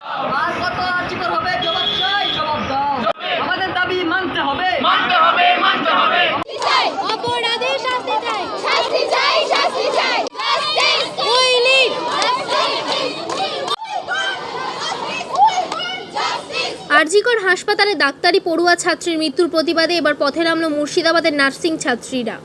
আর কত আর্যকর হবে? জবাব চাই জবাব দাও। আমাদের দাবি মানতে হবে। মানতে হবে মানতে হবে। অপরাধের শাস্তি চাই। শাস্তি চাই শাস্তি চাই। Justice we need justice RG Kar হাসপাতালে ডাক্তারি পড়ুয়া ছাত্রীর মৃত্যুর প্রতিবাদে এবার পথে নামল মুর্শিদাবাদের নার্সিং ছাত্রীরা।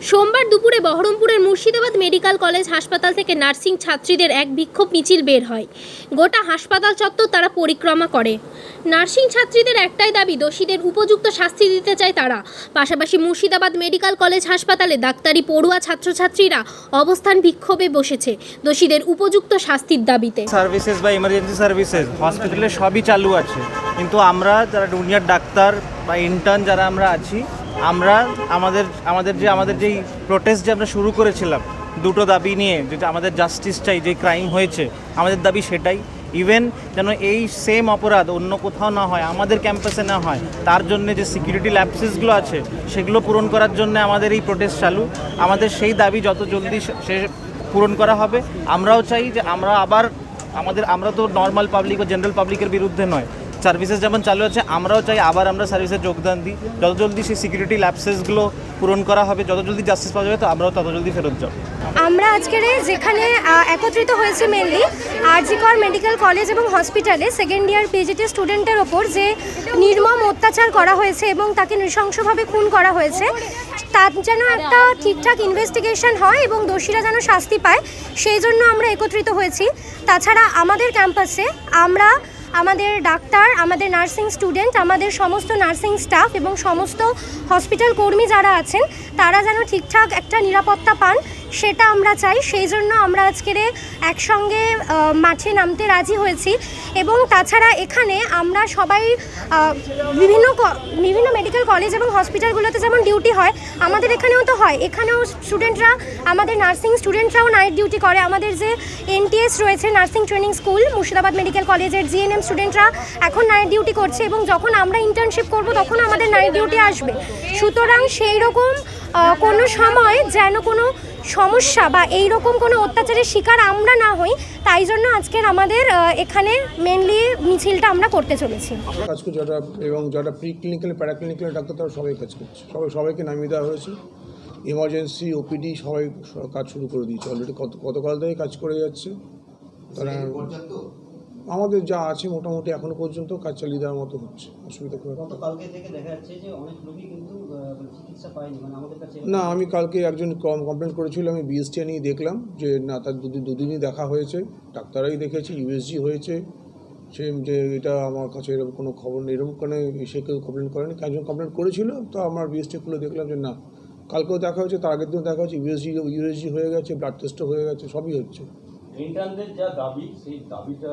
সোমবার দুপুরে বহরমপুরের মুর্শিদাবাদ মেডিকেল কলেজ হাসপাতাল থেকে নার্সিং ছাত্রীদের এক বিক্ষোভ মিছিল বের হয়। গোটা হাসপাতাল চত্বর তারা পরিক্রমা করে। নার্সিং ছাত্রীদের একটাই দাবি, দোষীদের উপযুক্ত শাস্তি দিতে চায় তারা। পাশাপাশি মুর্শিদাবাদ মেডিকেল কলেজ হাসপাতালে ডাক্তারি পড়ুয়া ছাত্রছাত্রীরা অবস্থান বিক্ষোভে বসেছে দোষীদের উপযুক্ত শাস্তির দাবিতে। সার্ভিসেস বা ইমার্জেন্সি সার্ভিসেস হসপিটালে সবই চালু আছে। কিন্তু আমরা যারা জুনিয়র ডাক্তার বা ইন্টার্ন যারা আমরা আছি আমরা আমাদের আমাদের যে, আমাদের যেই প্রোটেস্ট যে আমরা শুরু করেছিলাম, দুটো দাবি নিয়ে, যেটা আমাদের জাস্টিস চাই যে ক্রাইম হয়েছে, আমাদের দাবি সেটাই। ইভেন যেন এই সেম অপরাধ অন্য কোথাও না হয়, আমাদের ক্যাম্পাসে না হয়, তার জন্য যে সিকিউরিটি ল্যাপসেসগুলো আছে, সেগুলো পূরণ করার জন্য আমাদের এই প্রোটেস্ট চালু। আমাদের সেই দাবি যত জলদি সে- পূরণ করা হবে। আমরাও চাই যে আমরা আবার, আমাদের, আমরা তো নর্মাল পাবলিক বা জেনারেল পাবলিকের বিরুদ্ধে নয় সার্ভিসেস যেমন চালু আছে, আমরাও চাই আবার আমরা সার্ভিসে যোগদান দিই। যত জলদি সেই সিকিউরিটি ল্যাপসেসগুলো পূরণ করা হবে, যত জলদি জাস্টিস পাওয়া যাবে, তো আমরাও তত জলদি ফেরত যাব। আমরা আজকের যেখানে একত্রিত হয়েছে মেনলি আরজিকর মেডিকেল কলেজ এবং হসপিটালে সেকেন্ড ইয়ার পিজিটি স্টুডেন্টের ওপর যে নির্মম অত্যাচার করা হয়েছে এবং তাকে নৃশংসভাবে খুন করা হয়েছে, তার যেন একটা ঠিকঠাক ইনভেস্টিগেশন হয় এবং দোষীরা যেন শাস্তি পায়, সেই জন্য আমরা একত্রিত হয়েছি। তাছাড়া আমাদের ক্যাম্পাসে আমরা আমাদের ডাক্তার, আমাদের নার্সিং স্টুডেন্ট, আমাদের সমস্ত নার্সিং স্টাফ এবং সমস্ত হসপিটাল কর্মী যারা আছেন, তারা যেন ঠিকঠাক একটা নিরাপত্তা পান। সেটা আমরা চাই, সেই জন্য আমরা আজকের একসঙ্গে মাঠে নামতে রাজি হয়েছি। এবং তাছাড়া এখানে আমরা সবাই বিভিন্ন বিভিন্ন মেডিকেল কলেজ এবং হসপিটালগুলোতে যেমন ডিউটি হয়, আমাদের এখানেও তো হয়। এখানেও স্টুডেন্টরা আমাদের নার্সিং স্টুডেন্টরাও নাইট ডিউটি করে। আমাদের যে এনটিএস রয়েছে nursing training school Murshidabad medical কলেজের জিএনএম স্টুডেন্টরা এখন নাইট ডিউটি করছে এবং যখন আমরা ইন্টার্নশিপ করব, তখন আমাদের নাইট ডিউটি আসবে। সুতরাং সেই রকম কোনো সময় যেন কোনো সমস্যা বা এই রকম কোনো অত্যাচারের শিকার আমরা না হই তাই জন্য আজকের আমাদের এখানে মেনলি মিছিলটা আমরা করতে চলেছি। কাজ করছে যারা এবং যারা প্রি ক্লিনিক্যাল প্যারাক্লিনিক্যাল ডাক্তার তারা সবাই কাজ করছে। সবাই সবাইকে নামিয়ে দেওয়া হয়েছে। এমার্জেন্সি ওপিডি সবাই কাজ শুরু করে দিয়েছে। অলরেডি কত গতকাল থেকে কাজ করে যাচ্ছে। তারা আমাদের যা আছে মোটামুটি এখনও পর্যন্ত কাজ চালিয়ে দেওয়ার মতো হচ্ছে অসুবিধা খুব একটা গতকালকে থেকে দেখা যাচ্ছে যে অনেক রোগী কিন্তু আহ, মানে চিকিৎসা পায়নি মানে আমাদের কাছে না আমি কালকে একজন কমপ্লেন করেছিল আমি বিএসটি নিয়ে দেখলাম যে না তার দুদিন দুদিনই দেখা হয়েছে ডাক্তারাই দেখেছি ইউএসজি হয়েছে সে যে এটা আমার কাছে এরকম কোনো খবর নেই এরকম কোনো সে কেউ কমপ্লেন করেনি একজন কমপ্লেন করেছিল তো আমার বিএসটি খুলে দেখলাম যে না কালকেও দেখা হয়েছে তার আগের দিনও দেখা হয়েছে ইউএসজি ইউএসজি হয়ে গেছে ব্লাড টেস্টও হয়ে গেছে সবই হচ্ছে। ইন্টার্নদের যা দাবি সেই দাবিটা